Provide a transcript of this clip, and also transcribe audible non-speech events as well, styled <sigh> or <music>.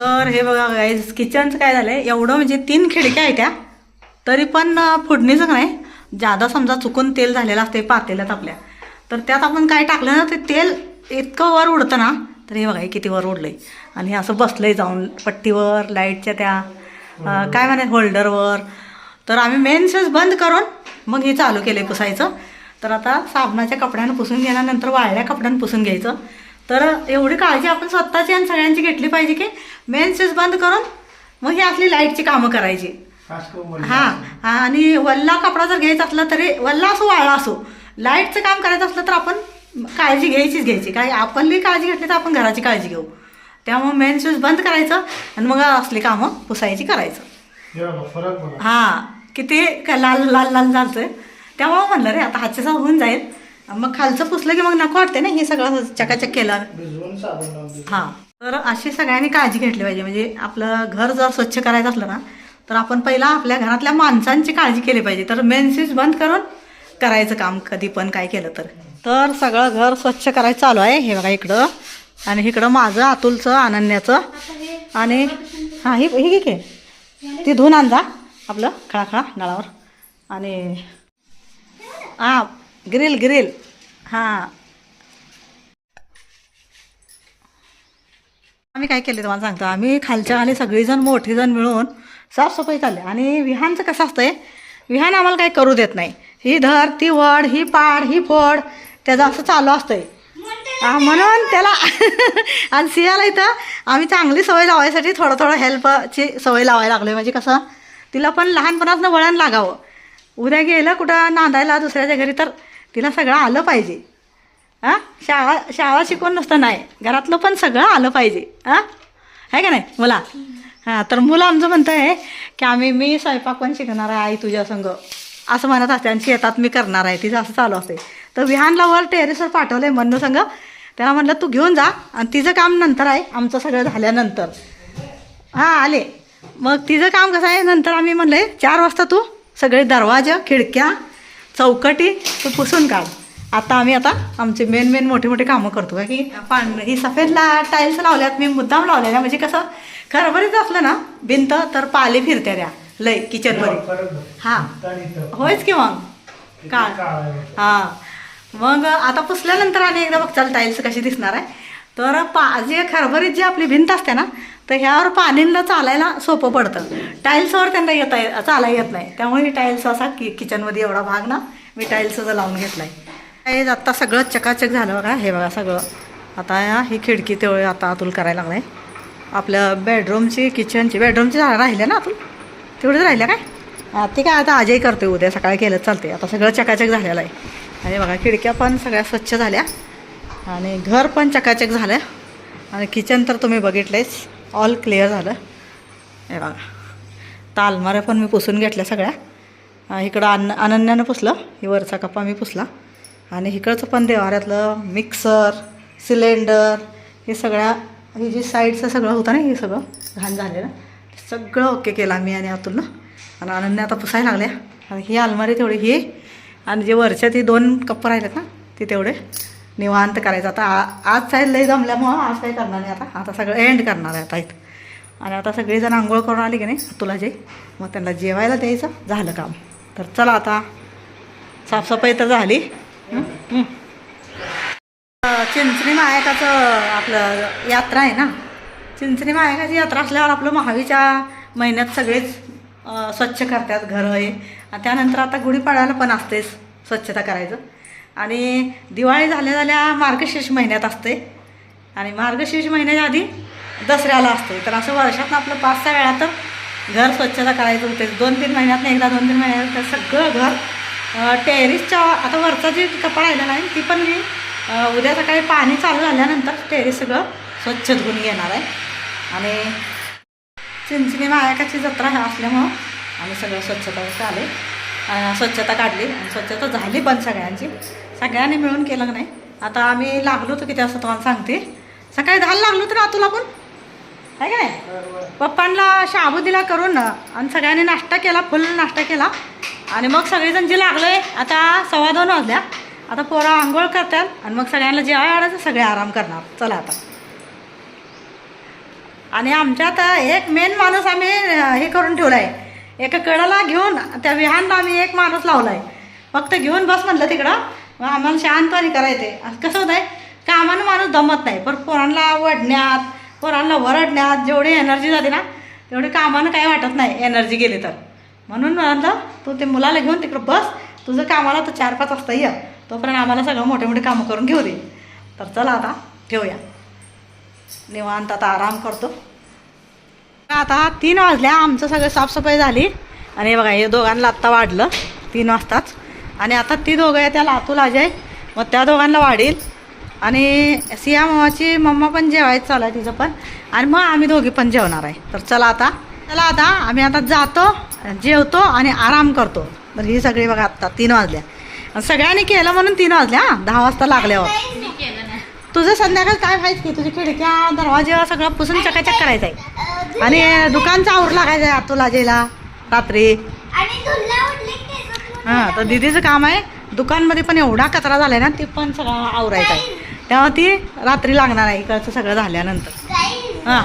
तर हे बघा गाईज किचनचं काय झालंय? एवढं म्हणजे तीन खिडक्या आहेत त्या. तरी पण फोडणीचं नाही. जादा समजा चुकून तेल झालेलं असते पातेल्यात आपल्या. तर त्यात आपण काय टाकलं ना ते तेल इतकं वर उडतं ना तर हे बघा हे किती वर उडलंय. आणि हे असं बसलंय जाऊन पट्टीवर लाईटच्या त्या काय म्हणे होल्डरवर. तर आम्ही मेन स्विच बंद करून मग हे चालू केले पुसायचं. तर आता साबणाच्या कपड्यानं पुसून घेण्यानंतर वाळल्या कपड्यानं पुसून घ्यायचं. तर एवढी काळजी आपण स्वतःची आणि सगळ्यांची घेतली पाहिजे की मेन स्विच बंद करून मग ही असली लाईटची कामं करायची. हा आणि वल्ला कपडा जर घ्यायचा असला तरी वल्ला असो वाळला असो लाईटचं काम करायचं असलं तर आपण काळजी घ्यायचीच घ्यायची. काय आपली काळजी घेतली तर आपण घराची काळजी घेऊ. त्यामुळे मेन स्विच बंद करायचं आणि मग असली कामं पुसायची करायचं. हा किती लाल लाल लाल झालतोय. त्यामुळं म्हणलं रे आता हातच्या होऊन जाईल. मग खालचं पुसलं की मग नको वाटते ना? हे सगळं चकाचक केलं. हा. तर अशी सगळ्यांनी काळजी घेतली पाहिजे. म्हणजे आपलं घर जर स्वच्छ करायचं असलं ना तर आपण पहिला आपल्या घरातल्या माणसांची काळजी केली पाहिजे. तर मेन स्विच बंद करून करायचं काम कधी पण काय केलं तर. तर सगळं घर स्वच्छ करायचं चालू आहे. हे बघा इकडं. आणि इकडं माझं अतुलचं अनन्याचं. आणि हां ही ही घे ती धुवून आण जा आपलं खळाखळा नळावर. आणि हां. Grill grill. हां. आम्ही काय केले तुम्हाला सांगतो. आम्ही खालच्या आणि सगळीजण मोठीजण मिळून साफसफाई चालली. आणि विहानचं कसं असतंय विहान आम्हाला काही करू देत नाही. ही धर ती वड ही पाड ही फोड त्याचं असं चालू असतंय. म्हणून त्याला <laughs> आणि सियाला इथं आम्ही चांगली सवय लावायसाठी थोडं थोडं हेल्पची सवय लावायला लागलोय. म्हणजे कसं तिला पण लहानपणापासून वळण लागावं. उद्या गेलं कुठं नांदायला दुसऱ्याच्या घरी तर तिला सगळं आलं पाहिजे. हां? शाळा शाळा शिकवून नसतं नाही. घरातलं पण सगळं आलं पाहिजे. हां? आहे का नाही? मुला. हां तर मुलं आमचं म्हणतं आहे की आम्ही मी स्वयंपाक पण शिकणार आहे आई तुझ्या संग. असं म्हणत असते. आणि शेतात मी करणार आहे. तिचं असं चालू असते. तर विहानला वर टेरेसवर पाठवलं आहे म्हणणं संग. त्याला म्हणलं तू घेऊन जा. आणि तिचं काम नंतर आहे. आमचं सगळं झाल्यानंतर. हां आले. मग तिचं काम कसं आहे? नंतर आम्ही म्हणले चार वाजता तू सगळे दरवाजा खिडक्या चौकटी तू पुसून काढ आता आम्ही आता आमचे मेन मेन मोठे मोठे कामं करतो. का की पान ही सफेदला टाईल्स लावल्यात मी मुद्दाम लावलेल्या म्हणजे कसं खरबरीच असलं ना भिंत तर पाले फिरत्या त्या. लय बघ. हां इथं. होयच की मग? काळ. आहे. हां. मग आता पुसल्यानंतर आणि एकदा बघचाल टाईल्स कशी दिसणार आहे. तर पा जे खरभरीत जी आपली भिंत असते ना तर ह्यावर पाणींना चालायला सोपं पडतं. टाईल्सवर त्यांना येता येत चालाय येत नाही. त्यामुळे ही टाईल्स असा कि किचनमध्ये एवढा भाग ना मी टाईल्सचा लावून घेतला आहे आत्ता सगळं चकाचक झालं बघा. हे बघा सगळं. आता या ही खिडकी तेवढी आता अतुल करायला लागलाय. आपल्या बेडरूमची किचनची बेडरूमची राहिल्या ना अतुल? तेवढंच राहिल्या काय? ते काय आता आजही करते उद्या सकाळी केलं चालते आता सगळं चकाचक झालेलं आहे. आणि बघा खिडक्या पण सगळ्या स्वच्छ झाल्या. आणि घर पण चकाचक झालं आणि किचन तर तुम्ही बघितलेच ऑल क्लिअर झालं. हे बघा. तर अलमाऱ्या पण मी पुसून घेतल्या सगळ्या. इकडं अन्न अनन्यानं पुसलं. ही वरचा कप्पा मी पुसला. आणि इकडचं पण देवाऱ्यातलं मिक्सर सिलेंडर हे सगळ्या ही जी साईडचं सगळं होतं ना हे सगळं घाण झालेलं. सगळं ओके केलं आम्ही आणि अतुलनं आणि अनन्या आता पुसायला लागल्या. आणि ही अलमारी तेवढी ही आणि जे वरच्या ती दोन कप्प राहिलेत ना ते तेवढे. निवांत करायचं. आता आज साईड लई जमल्यामुळं आज काही करणार नाही आता. आता सगळं एंड करणार आहे आता इथं. आणि आता सगळेजण आंघोळ करून आली की नाही तुला जे मग त्यांना जेवायला द्यायचं झालं काम. तर चला आता साफसफाई तर झाली. चिंचणी मायकाचं आपलं यात्रा आहे ना? चिंचणी मायकाची यात्रा असल्यावर आपलं महावीच्या महिन्यात सगळेच स्वच्छ करतात घरं हे. आणि त्यानंतर आता गुढीपाडव्याला पण असतेच स्वच्छता करायचं. आणि दिवाळी झाल्या झाल्या मार्गशीर्ष महिन्यात असते. आणि मार्गशीर्ष महिन्याच्या आधी दसऱ्याला असते. तर असं वर्षातनं आपलं पाच सहा वेळा तर घर स्वच्छता करायचं होते. दोन तीन महिन्यात एकदा दोन तीन महिन्यात तर सगळं घर टेरिसच्या आता वरचा जी कपडा राहिलेला आहे ती पण मी उद्या सकाळी पाणी चालू झाल्यानंतर टेरिस सगळं स्वच्छ धुवून घेणार आहे. आणि चिंचणी मायाकाची जत्रा असल्यामुळं आम्ही सगळं स्वच्छता चालेल स्वच्छता काढली. आणि स्वच्छता झाली पण सगळ्यांची. सगळ्यांनी मिळून केलं नाही? आता आम्ही लागलो होतो किती असं तुम्हाला सांगते. सकाळी दहाला लागलो तर आतूला पण आहे का नाही? पप्पांना शाबू दिला करून आणि सगळ्यांनी नाश्ता केला फुल नाश्ता केला. आणि मग सगळेजण जे लागले आता सव्वा दोन वाजल्या. आता पोरा आंघोळ करतात आणि मग सगळ्यांना जेवाय आणायचं सगळे आराम करणार. चला आता. आणि आमच्या आता एक मेन माणूस आम्ही हे करून ठेवला आहे एका कडाला घेऊन त्या विहानला आम्ही एक माणूस लावला आहे फक्त घेऊन बस म्हटलं तिकडं. मग आम्हाला शांतवानी करायचे कसं होत आहे कामानं माणूस दमत नाही पण पोरांना वडण्यात पोरांना वरडण्यात जेवढी एनर्जी जाते ना तेवढी कामानं काही वाटत नाही एनर्जी गेली तर. म्हणून म्हटलं तू ते मुलाला घेऊन तिकडं बस. तुझं कामाला तर चार पाच वाजता ये. तोपर्यंत आम्हाला सगळं मोठे मोठे कामं करून घेऊ दे. तर चला आता ठेवूया. निवांत आता आराम करतो. आता तीन वाजल्या आमचं सगळं साफसफाई झाली. आणि बघा हे दोघांना आत्ता वाढलं तीन वाजताच. आणि आता ती दोघं आहे त्या लातूल अजय मग त्या दोघांना वाढील. आणि सिया मामाची मम्मा पण जेवायचं चालू आहे तिचं पण. आणि मग आम्ही दोघी पण जेवणार आहे. तर चला आता. चला आता आम्ही आता जातो जेवतो आणि आराम करतो. तर ही सगळी बघा आत्ता तीन वाजल्या. आणि सगळ्यांनी केलं म्हणून तीन वाजल्या दहा वाजता लागल्यावर. तुझं संध्याकाळ काय व्हायचं की? तुझी खिडक्या दरवाजे सगळं पुसून चकाचक करायचं आहे आणि दुकानचा आवर लागायचं आहे अतुल अजयला रात्री. आणि तुला उठले केस हां तर दीदीचं काम आहे. दुकानमध्ये पण एवढा कचरा झालाय ना ते पण सगळं आवरायचं आहे. तेव्हा ती रात्री लागणार आहे इकडचं सगळं झाल्यानंतर. हां.